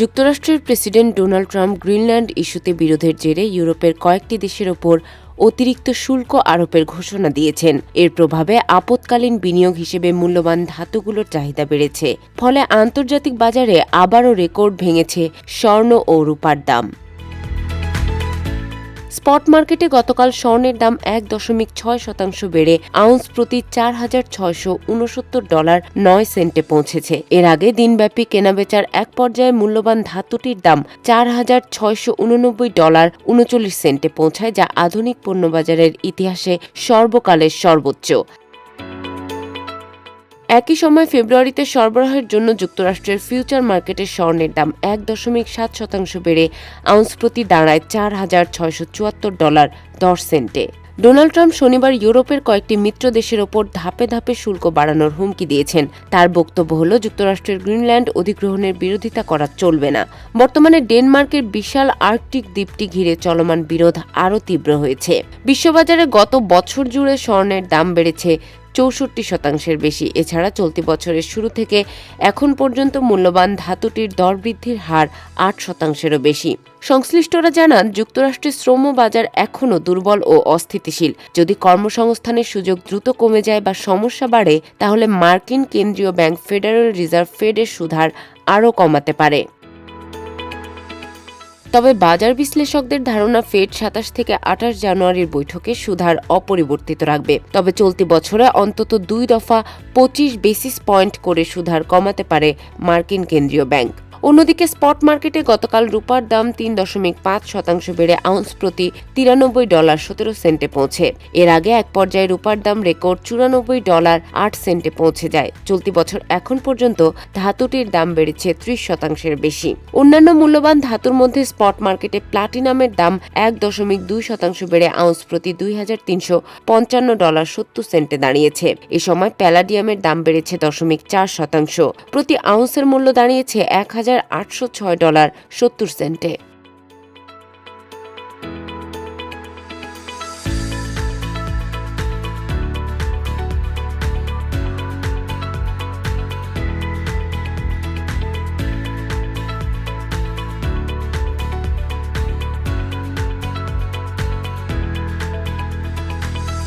যুক্তরাষ্ট্রের president Donald Trump Greenland ইস্যুতে বিরোধের জেরে ইউরোপের কয়েকটি দেশের ওপর অতিরিক্ত শুল্ক আরোপের ঘোষণা দিয়েছেন। এর প্রভাবে আপৎকালীন বিনিয়োগ হিসেবে মূল্যবান ধাতুগুলোর চাহিদা বেড়েছে। ফলে আন্তর্জাতিক বাজারে আবারও রেকর্ড ভেঙেছে স্বর্ণ ও রূপার দাম। স্পট মার্কেটে গতকাল স্বর্ণের দাম এক দশমিক ছয় শতাংশ বেড়ে আউন্স প্রতি চার হাজার ছয়শো উনসত্তর ডলার নয় সেন্টে পৌঁছেছে। এর আগে দিনব্যাপী কেনাবেচার এক পর্যায়ে মূল্যবান ধাতুটির দাম চার হাজার ছয়শো উননব্বই ডলার উনচল্লিশ সেন্টে পৌঁছায়, যা আধুনিক পণ্য বাজারের ইতিহাসে সর্বকালের সর্বোচ্চ। একই সময় ফেব্রুয়ারিতে সরবরাহের জন্য যুক্তরাষ্ট্রের ফিউচার মার্কেটে স্বর্ণের দাম এক দশমিক সাত শতাংশ বেড়ে আউন্স প্রতি দাঁড়ায় চার হাজার ছয়শো চুয়াত্তর ডলার দশ সেন্টে। ডোনাল্ড ট্রাম্প শনিবার ইউরোপের কয়েকটি মিত্র দেশের ওপর ধাপে ধাপে শুল্ক বাড়ানোর হুমকি দিয়েছেন। তার বক্তব্য হল, যুক্তরাষ্ট্রের গ্রিনল্যান্ড অধিগ্রহণের বিরোধিতা করা চলবে না। বর্তমানে ডেনমার্কের বিশাল আর্কটিক দ্বীপটি ঘিরে চলমান বিরোধ আরও তীব্র হয়েছে। বিশ্ববাজারে গত বছর জুড়ে স্বর্ণের দাম বেড়েছে চৌষট্টি শতাংশের বেশি। এছাড়া চলতি বছরের শুরু থেকে এখন পর্যন্ত মূল্যবান ধাতুটির দর বৃদ্ধির হার আট শতাংশেরও বেশি। সংশ্লিষ্টরা জানান, যুক্তরাষ্ট্রের শ্রম বাজার এখনও দুর্বল ও অস্থিতিশীল। যদি কর্মসংস্থানের সুযোগ দ্রুত কমে যায় বা সমস্যা বাড়ে, তাহলে মার্কিন কেন্দ্রীয় ব্যাংক ফেডারেল রিজার্ভ ফেডের সুধার আরও কমাতে পারে। তবে বাজার বিশ্লেষকদের ধারণা ফেড সাতাশ থেকে আঠাশ জানুয়ারির বৈঠকে সুধার অপরিবর্তিত রাখবে। তবে চলতি বছরে অন্তত দুই দফা পঁচিশ বেসিস পয়েন্ট করে সুধার কমাতে পারে মার্কিন কেন্দ্রীয় ব্যাংক। অন্যদিকে স্পট মার্কেটে গতকাল রূপার দাম তিন দশমিক পাঁচ শতাংশ বেড়ে আউন্স প্রতি তিরানব্বই ডলার সতেরো সেন্টে পৌঁছে। এর আগে এক পর্যায়ে রূপার দাম রেকর্ড চুরানব্বই ডলার আট সেন্টে পৌঁছে যায়। চলতি বছর এখন পর্যন্ত ধাতুটির দাম বেড়েছে ত্রিশ শতাংশের বেশি। অন্যান্য মূল্যবান ধাতুর মধ্যে স্পট মার্কেটে প্লাটিনামের দাম এক দশমিক দুই শতাংশ বেড়ে আউন্স প্রতি দুই হাজার তিনশো পঞ্চান্ন ডলার সত্তর সেন্টে দাঁড়িয়েছে। এ সময় প্যালাডিয়ামের দাম বেড়েছে দশমিক চার শতাংশ। প্রতি আউন্সের মূল্য দাঁড়িয়েছে এক হাজার আটশো ছয় ডলার সত্তর সেন্টে।